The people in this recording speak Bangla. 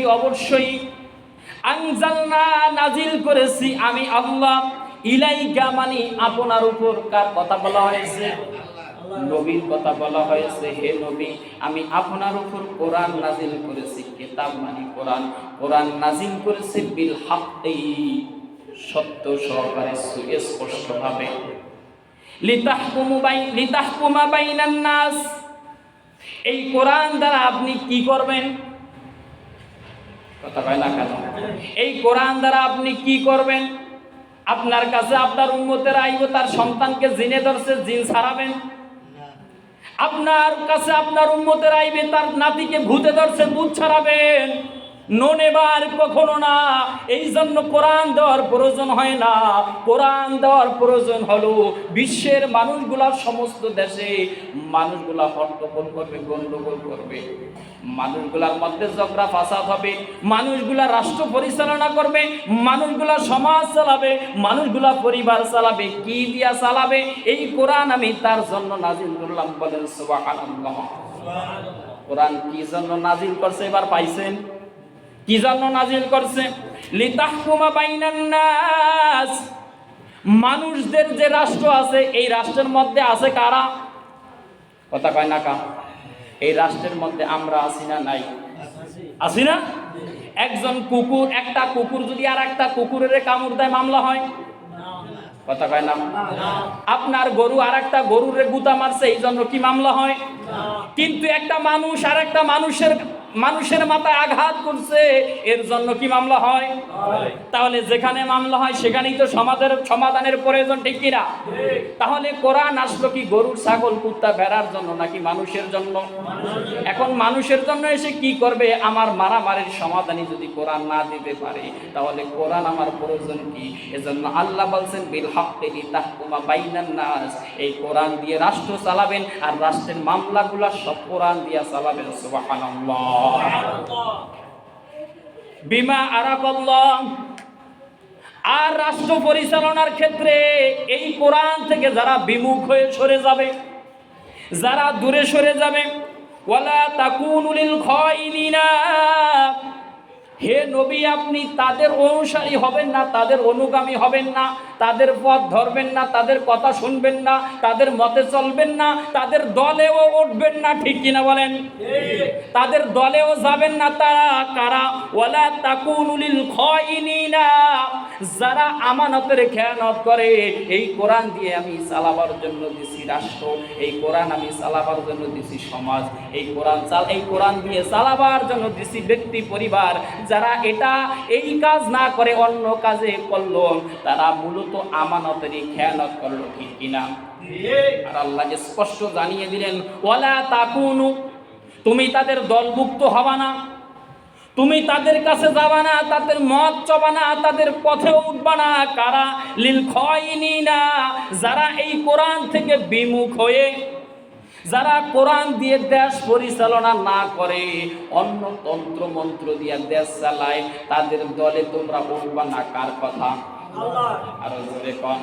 অবশ্যই। আনজালনা নাজিল করেছি আমি আল্লাহ। ইলাইকা মানে আপনার উপর কার কথা বলা হয়েছে? নবীর কথা বলা হয়েছে, হে নবী, আমি আপনার উপর কোরআন নাজিল করেছি, কিতাব মানে কোরআন। কোরআন নাজিল করেছি বিল হাক্কি। সত্য সহকারে সুস্পষ্ট ভাবে লিতাহকুমু বাই লিতাহকুমা বাইনান নাস। এই কোরআন দ্বারা আপনি কি করবেন? না কেন? এই কোরআন দ্বারা আপনি কি করবেন? আপনার কাছে আপনার উন্মতের আইব, তার সন্তানকে জিনে ধরছে, জিন ছাড়াবেন? আপনার কাছে আপনার উন্মতের আইবে, তার নাতিকে ভূতে ধরছে, ভূত ছাড়াবেন? নন এবার কখনো না। এই জন্য কোরআন দেওয়ার প্রয়োজন হয় না। কোরআন দেওয়ার প্রয়োজন হলো বিশ্বের মানুষগুলা সমস্ত দেশে মানুষগুলা হট্টগোল করবে, গন্ডগোল করবে। মানুষগুলার মধ্যে ঝগড়া, ফাসাদ হবে। মানুষগুলা রাষ্ট্র পরিচালনা করবে। মানুষগুলা সমাজ চালাবে। মানুষগুলা পরিবার চালাবে। কি দিয়া চালাবে? এই কোরআন আমি তার জন্য নাজিল করলাম বলেন কোরআন কি জন্য নাজিল করছে? এবার পাইছেন? কি জন্য নাজিল করছে? লিতাহকুমা বাইনান নাস। মানুষদের যে রাষ্ট্র আছে, এই রাষ্ট্রের মধ্যে আছে কারা? কথা কয় না কা? এই রাষ্ট্রের মধ্যে আমরা আছি না নাই? আছি না? একজন কুকুর, একটা কুকুর যদি আর একটা কুকুরের কামড় দেয়, মামলা হয়? কথা কয় না? আপনার গরু আর একটা গরুরে গুতা মারছে এই জন্য কি মামলা হয়? কিন্তু একটা মানুষ আর একটা মানুষের মানুষের মাথায় আঘাত করছে এর জন্য কি মামলা হয়? তাহলে যেখানে মামলা হয় সেখানেই তো সমাজের সমাধানের প্রয়োজন ঠিক কিনা? তাহলে কোরআন আসলো কি গরুর ছাগল কুত্তা ভেড়ার জন্য নাকি মানুষের জন্য? এখন মানুষের জন্য এসে কি করবে? আমার মারামারির সমাধানই যদি কোরআন না দিতে পারে তাহলে কোরআন আমার প্রয়োজন কি? এজন্য আল্লাহ বলছেন বিল হক্কে তাহকুমা বাইনান নাস। এই কোরআন দিয়ে রাষ্ট্র চালাবেন আর রাষ্ট্রের মামলাগুলা সব কোরআন দিয়ে চালাবেন সুবহানাল্লাহ। বিমা আরাকাল্লাহ আর রাষ্ট্র পরিচালনার ক্ষেত্রে এই কোরআন থেকে যারা বিমুখ হয়ে সরে যাবে, যারা দূরে সরে যাবে, ওয়ালা তাকুনুলিল খাইনিনা। হে নবী আপনি তাদের অনুসারী হবেন না, তাদের অনুগামী হবেন না, তাদের পথ ধরবেন না, তাদের কথা শুনবেন না, তাদের মতে চলবেন না, তাদের দলেও উঠবেন না, ঠিক কিনা বলেন? তাদের দলেও যাবেন না তারা কারা? ওয়ালা তাকুনুলিল যারা আমানতের খেয়ানত করে, এই কোরআন দিয়ে আমি চালাবার জন্য দিছি রাষ্ট্র, এই কোরআন আমি চালাবার জন্য দিছি সমাজ, এই কোরআন চাল, এই কোরআন দিয়ে চালাবার জন্য দিছি ব্যক্তি, পরিবার, যারা এটা এই কাজ না করে অন্য কাজে করল তারা মূলত আমানতেরই খেয়ানত করল ঠিক কিনা? আর আল্লাহ যে স্পষ্ট জানিয়ে দিলেন ওয়ালা তাকুনু তুমি তাদের দলভুক্ত হবা না। তুমি তাদের কাছে যাবা না তাদের মত চবা না তাদের পথে উঠবা না। কারা? লিল খয়নি না যারা এই কোরআন থেকে বিমুখ হয়ে যারা কোরআন দিয়ে দেশ পরিচালনা না করে অন্য তন্ত্র মন্ত্র দিয়ে দেশ চালায় তাদের দলে তোমরা বলবা না কার কথা? আরও জোরে কন।